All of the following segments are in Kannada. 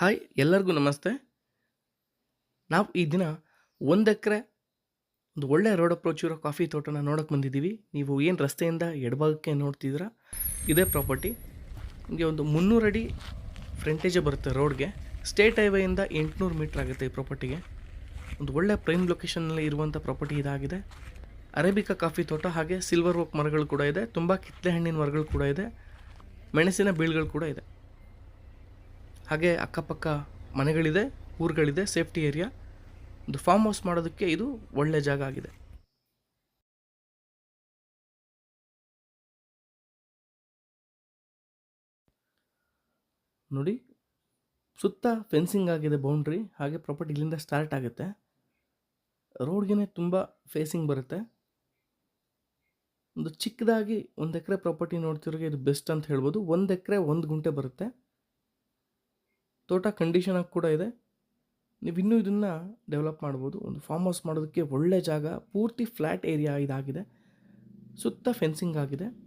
ಹಾಯ್, ಎಲ್ಲರಿಗೂ ನಮಸ್ತೆ. ನಾವು ಈ ದಿನ ಒಂದು ಎಕರೆ, ಒಂದು ಒಳ್ಳೆ ರೋಡ್ ಅಪ್ರೋಚ್ ಇರೋ ಕಾಫಿ ತೋಟನ ನೋಡೋಕೆ ಬಂದಿದ್ದೀವಿ. ನೀವು ಏನು ರಸ್ತೆಯಿಂದ ಎಡಭಾಗಕ್ಕೆ ನೋಡ್ತಿದ್ದೀರಾ? ಇದೇ ಪ್ರಾಪರ್ಟಿ ನಿಮಗೆ ಒಂದು ಮುನ್ನೂರು ಅಡಿ ಫ್ರಂಟೇಜೇ ಬರುತ್ತೆ ರೋಡ್ಗೆ ಸ್ಟೇಟ್ ಹೈವೇಯಿಂದ ಎಂಟುನೂರು ಮೀಟ್ರ್ ಆಗುತ್ತೆ ಈ ಪ್ರಾಪರ್ಟಿಗೆ ಒಂದು ಒಳ್ಳೆ ಪ್ರೈಮ್ ಲೊಕೇಶನ್ನಲ್ಲಿ ಇರುವಂಥ ಪ್ರಾಪರ್ಟಿ ಇದಾಗಿದೆ. ಅರೇಬಿಕಾ ಕಾಫಿ ತೋಟ ಹಾಗೆ ಸಿಲ್ವರ್ ವರ್ಕ್ ಮರಗಳು ಕೂಡ ಇದೆ. ತುಂಬ ಕಿತ್ತಳೆ ಹಣ್ಣಿನ ಮರಗಳು ಕೂಡ ಇದೆ. ಮೆಣಸಿನ ಬೀಳುಗಳು ಕೂಡ ಇದೆ. ಹಾಗೆ ಅಕ್ಕಪಕ್ಕ ಮನೆಗಳಿದೆ, ಊರುಗಳಿದೆ, ಸೇಫ್ಟಿ ಏರಿಯಾ. ಒಂದು ಫಾರ್ಮ್ ಹೌಸ್ ಮಾಡೋದಕ್ಕೆ ಇದು ಒಳ್ಳೆ ಜಾಗ ಆಗಿದೆ. ನೋಡಿ, ಸುತ್ತ ಫೆನ್ಸಿಂಗ್ ಆಗಿದೆ ಬೌಂಡ್ರಿ, ಹಾಗೆ ಪ್ರಾಪರ್ಟಿ ಇಲ್ಲಿಂದ ಸ್ಟಾರ್ಟ್ ಆಗುತ್ತೆ. ರೋಡ್ಗೆ ತುಂಬ ಫೇಸಿಂಗ್ ಬರುತ್ತೆ. ಒಂದು ಚಿಕ್ಕದಾಗಿ ಒಂದು ಎಕರೆ ಪ್ರಾಪರ್ಟಿ ನೋಡ್ತಿರೋಗೆ ಇದು ಬೆಸ್ಟ್ ಅಂತ ಹೇಳ್ಬೋದು. ಒಂದು ಎಕರೆ, ಒಂದು ಗುಂಟೆ ಬರುತ್ತೆ. ತೋಟ ಕಂಡೀಷನ್ ಆಗಿ ಕೂಡ ಇದೆ. ನೀವು ಇನ್ನೂ ಇದನ್ನು ಡೆವಲಪ್ ಮಾಡ್ಬೋದು. ಒಂದು ಫಾರ್ಮ್ ಹೌಸ್ ಮಾಡೋದಕ್ಕೆ ಒಳ್ಳೆ ಜಾಗ, ಪೂರ್ತಿ ಫ್ಲ್ಯಾಟ್ ಏರಿಯಾ ಇದಾಗಿದೆ. ಸುತ್ತ ಫೆನ್ಸಿಂಗ್ ಆಗಿದೆ.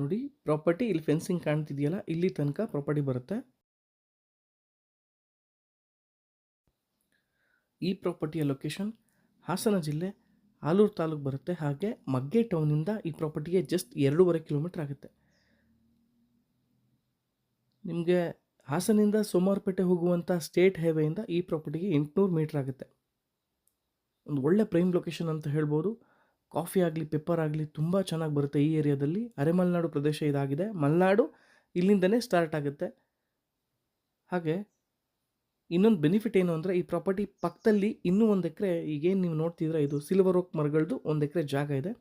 ನೋಡಿ ಪ್ರಾಪರ್ಟಿ ಇಲ್ಲಿ ಫೆನ್ಸಿಂಗ್ ಕಾಣ್ತಿದೆಯಲ್ಲ, ಇಲ್ಲಿ ತನಕ ಪ್ರಾಪರ್ಟಿ ಬರುತ್ತೆ. ಈ ಪ್ರಾಪರ್ಟಿಯ ಲೊಕೇಶನ್ ಹಾಸನ ಜಿಲ್ಲೆ ಆಲೂರು ತಾಲೂಕು ಬರುತ್ತೆ. ಹಾಗೆ ಮಗ್ಗೆ ಟೌನಿಂದ ಈ ಪ್ರಾಪರ್ಟಿಗೆ ಜಸ್ಟ್ ಎರಡೂವರೆ ಕಿಲೋಮೀಟ್ರ್ ಆಗುತ್ತೆ. ನಿಮಗೆ ಹಾಸನಿಂದ ಸೋಮವಾರಪೇಟೆ ಹೋಗುವಂಥ ಸ್ಟೇಟ್ ಹೈವೇಯಿಂದ ಈ ಪ್ರಾಪರ್ಟಿಗೆ ಎಂಟುನೂರು ಮೀಟ್ರ್ ಆಗುತ್ತೆ. ಒಂದು ಒಳ್ಳೆ ಪ್ರೈಮ್ ಲೊಕೇಶನ್ ಅಂತ ಹೇಳ್ಬೋದು. ಕಾಫಿ ಆಗಲಿ, ಪೆಪ್ಪರ್ ಆಗಲಿ ತುಂಬ ಚೆನ್ನಾಗಿ ಬರುತ್ತೆ ಈ ಏರಿಯಾದಲ್ಲಿ. ಅರೆಮಲೆನಾಡು ಪ್ರದೇಶ ಇದಾಗಿದೆ. ಮಲೆನಾಡು ಇಲ್ಲಿಂದನೇ ಸ್ಟಾರ್ಟ್ ಆಗುತ್ತೆ. ಹಾಗೆ ಇನ್ನೊಂದು ಬೆನಿಫಿಟ್ ಏನು ಅಂದರೆ ಈ ಪ್ರಾಪರ್ಟಿ ಪಕ್ಕದಲ್ಲಿ ಇನ್ನೂ ಒಂದು ಎಕರೆ, ಈಗೇನು ನೀವು ನೋಡ್ತಿದ್ರೆ ಇದು ಸಿಲ್ವರ್ ಓಕ್ ಮರಗಳದ್ದು ಒಂದು ಎಕರೆ ಜಾಗ ಇದೆ.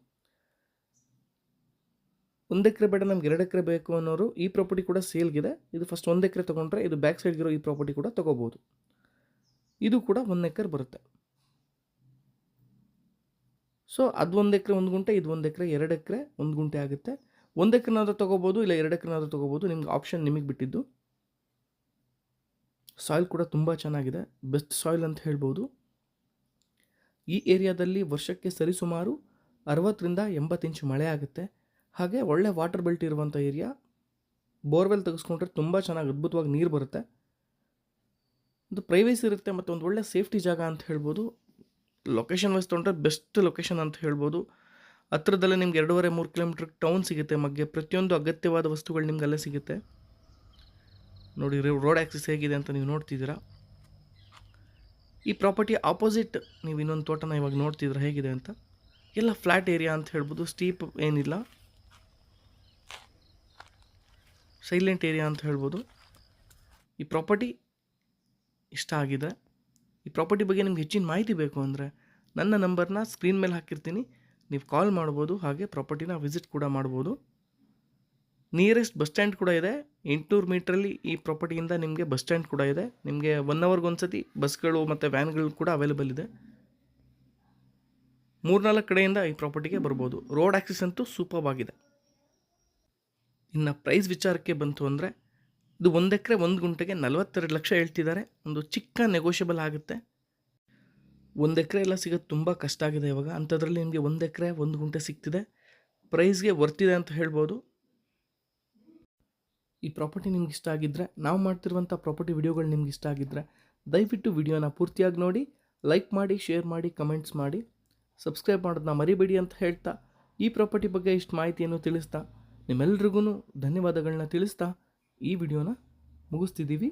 ಒಂದು ಎಕರೆ ಬೇಡ, ನಮ್ಗೆ ಎರಡು ಎಕರೆ ಬೇಕು ಅನ್ನೋರು ಈ ಪ್ರಾಪರ್ಟಿ ಕೂಡ ಸೇಲ್ಗಿದೆ ಇದು. ಫಸ್ಟ್ ಒಂದು ಎಕರೆ ತೊಗೊಂಡ್ರೆ ಇದು ಬ್ಯಾಕ್ ಸೈಡ್ಗಿರೋ ಈ ಪ್ರಾಪರ್ಟಿ ಕೂಡ ತೊಗೋಬೋದು. ಇದು ಕೂಡ ಒಂದು ಎಕರೆ ಬರುತ್ತೆ. ಸೊ ಅದು ಒಂದು ಎಕರೆ, ಒಂದು ಗುಂಟೆ, ಇದು ಒಂದು ಎಕರೆ, ಎರಡು ಎಕರೆ, ಒಂದು ಗುಂಟೆ ಆಗುತ್ತೆ. ಒಂದು ಎಕರೆನಾದ್ರೂ ತೊಗೋಬೋದು, ಇಲ್ಲ ಎರಡು ಎಕರೆನಾದರೂ ತೊಗೋಬೋದು, ನಿಮ್ಗೆ ಆಪ್ಷನ್ ನಿಮಗೆ ಬಿಟ್ಟಿದ್ದು. ಸಾಯಿಲ್ ಕೂಡ ತುಂಬ ಚೆನ್ನಾಗಿದೆ. ಬೆಸ್ಟ್ ಸಾಯಿಲ್ ಅಂತ ಹೇಳ್ಬೋದು. ಈ ಏರಿಯಾದಲ್ಲಿ ವರ್ಷಕ್ಕೆ ಸರಿಸುಮಾರು ಅರವತ್ತರಿಂದ ಎಂಬತ್ತು ಇಂಚು ಮಳೆ ಆಗುತ್ತೆ. ಹಾಗೆ ಒಳ್ಳೆ ವಾಟರ್ ಬೆಲ್ಟ್ ಇರುವಂಥ ಏರಿಯಾ. ಬೋರ್ವೆಲ್ ತೆಗೆಸ್ಕೊಂಡ್ರೆ ತುಂಬ ಚೆನ್ನಾಗಿ ಅದ್ಭುತವಾಗಿ ನೀರು ಬರುತ್ತೆ. ಒಂದು ಪ್ರೈವೇಸಿ ಇರುತ್ತೆ ಮತ್ತು ಒಂದು ಒಳ್ಳೆ ಸೇಫ್ಟಿ ಜಾಗ ಅಂತ ಹೇಳ್ಬೋದು. ಲೊಕೇಶನ್ ವೈಸ್ ತೊಗೊಂಡ್ರೆ ಬೆಸ್ಟ್ ಲೊಕೇಶನ್ ಅಂತ ಹೇಳ್ಬೋದು. ಹತ್ರದಲ್ಲೇ ನಿಮ್ಗೆ ಎರಡೂವರೆ, ಮೂರು ಕಿಲೋಮೀಟ್ರ್ ಟೌನ್ ಸಿಗುತ್ತೆ ಮಗ್ಗೆ. ಪ್ರತಿಯೊಂದು ಅಗತ್ಯವಾದ ವಸ್ತುಗಳು ನಿಮ್ಗೆ ಅಲ್ಲೇ ಸಿಗುತ್ತೆ. ನೋಡಿ ರೋಡ್ ಆ್ಯಕ್ಸಿಸ್ ಹೇಗಿದೆ ಅಂತ ನೀವು ನೋಡ್ತಿದ್ದೀರಾ. ಈ ಪ್ರಾಪರ್ಟಿ ಆಪೋಸಿಟ್ ನೀವು ಇನ್ನೊಂದು ತೋಟನ ಇವಾಗ ನೋಡ್ತಿದ್ದೀರಾ, ಹೇಗಿದೆ ಅಂತ. ಎಲ್ಲ ಫ್ಲ್ಯಾಟ್ ಏರಿಯಾ ಅಂತ ಹೇಳ್ಬೋದು ಸ್ಟೀಪ್ ಏನಿಲ್ಲ. ಸೈಲೆಂಟ್ ಏರಿಯಾ ಅಂತ ಹೇಳ್ಬೋದು. ಈ ಪ್ರಾಪರ್ಟಿ ಇಷ್ಟ ಆಗಿದೆ. ಈ ಪ್ರಾಪರ್ಟಿ ಬಗ್ಗೆ ನಿಮ್ಗೆ ಹೆಚ್ಚಿನ ಮಾಹಿತಿ ಬೇಕು ಅಂದರೆ ನನ್ನ ನಂಬರ್ನ ಸ್ಕ್ರೀನ್ ಮೇಲೆ ಹಾಕಿರ್ತೀನಿ. ನೀವು ಕಾಲ್ ಮಾಡ್ಬೋದು, ಹಾಗೆ ಪ್ರಾಪರ್ಟಿನ ವಿಸಿಟ್ ಕೂಡ ಮಾಡ್ಬೋದು. ನಿಯರೆಸ್ಟ್ ಬಸ್ ಸ್ಟ್ಯಾಂಡ್ ಕೂಡ ಇದೆ. ಎಂಟುನೂರು ಮೀಟ್ರಲ್ಲಿ ಈ ಪ್ರಾಪರ್ಟಿಯಿಂದ ನಿಮಗೆ ಬಸ್ ಸ್ಟ್ಯಾಂಡ್ ಕೂಡ ಇದೆ. ನಿಮಗೆ ಒನ್ ಅವರ್ಗೆ ಒಂದು ಸತಿ ಬಸ್ಗಳು ಮತ್ತು ವ್ಯಾನ್ಗಳು ಕೂಡ ಅವೈಲೇಬಲ್ ಇದೆ. ಮೂರ್ನಾಲ್ಕು ಕಡೆಯಿಂದ ಈ ಪ್ರಾಪರ್ಟಿಗೆ ಬರ್ಬೋದು. ರೋಡ್ ಆ್ಯಕ್ಸಿಸ್ ಅಂತೂ ಸೂಪರ್ ಆಗಿದೆ. ಇನ್ನು ಪ್ರೈಸ್ ವಿಚಾರಕ್ಕೆ ಬಂತು ಅಂದರೆ ಇದು ಒಂದು ಎಕರೆ ಒಂದು ಗುಂಟೆಗೆ ನಲವತ್ತೆರಡು ಲಕ್ಷ ಹೇಳ್ತಿದ್ದಾರೆ. ಒಂದು ಚಿಕ್ಕ ನೆಗೋಷಿಯಬಲ್ ಆಗುತ್ತೆ. ಒಂದು ಎಕರೆ ಎಲ್ಲ ಸಿಗೋದು ತುಂಬ ಕಷ್ಟ ಆಗಿದೆ ಇವಾಗ. ಅಂಥದ್ರಲ್ಲಿ ನಿಮಗೆ ಒಂದು ಎಕರೆ, ಒಂದು ಗುಂಟೆ ಸಿಗ್ತಿದೆ. ಪ್ರೈಸ್ಗೆ ವರ್ತಿದೆ ಅಂತ ಹೇಳ್ಬೋದು. ಈ ಪ್ರಾಪರ್ಟಿ ನಿಮ್ಗೆ ಇಷ್ಟ ಆಗಿದ್ದರೆ ನಾವು ಮಾಡ್ತಿರುವಂಥ ಪ್ರಾಪರ್ಟಿ ವಿಡಿಯೋಗಳು ನಿಮ್ಗೆ ಇಷ್ಟ ಆಗಿದ್ದರೆ ದಯವಿಟ್ಟು ವಿಡಿಯೋನ ಪೂರ್ತಿಯಾಗಿ ನೋಡಿ ಲೈಕ್ ಮಾಡಿ ಶೇರ್ ಮಾಡಿ ಕಮೆಂಟ್ಸ್ ಮಾಡಿ. ಸಬ್ಸ್ಕ್ರೈಬ್ ಮಾಡೋದನ್ನ ಮರಿಬೇಡಿ ಅಂತ ಹೇಳ್ತಾ, ಈ ಪ್ರಾಪರ್ಟಿ ಬಗ್ಗೆ ಇಷ್ಟು ಮಾಹಿತಿಯನ್ನು ತಿಳಿಸ್ತಾ ನಿಮ್ಮೆಲ್ರಿಗೂ ಧನ್ಯವಾದಗಳನ್ನ ತಿಳಿಸ್ತಾ ಈ ವಿಡಿಯೋನ ಮುಗಿಸ್ತಿದ್ದೀವಿ.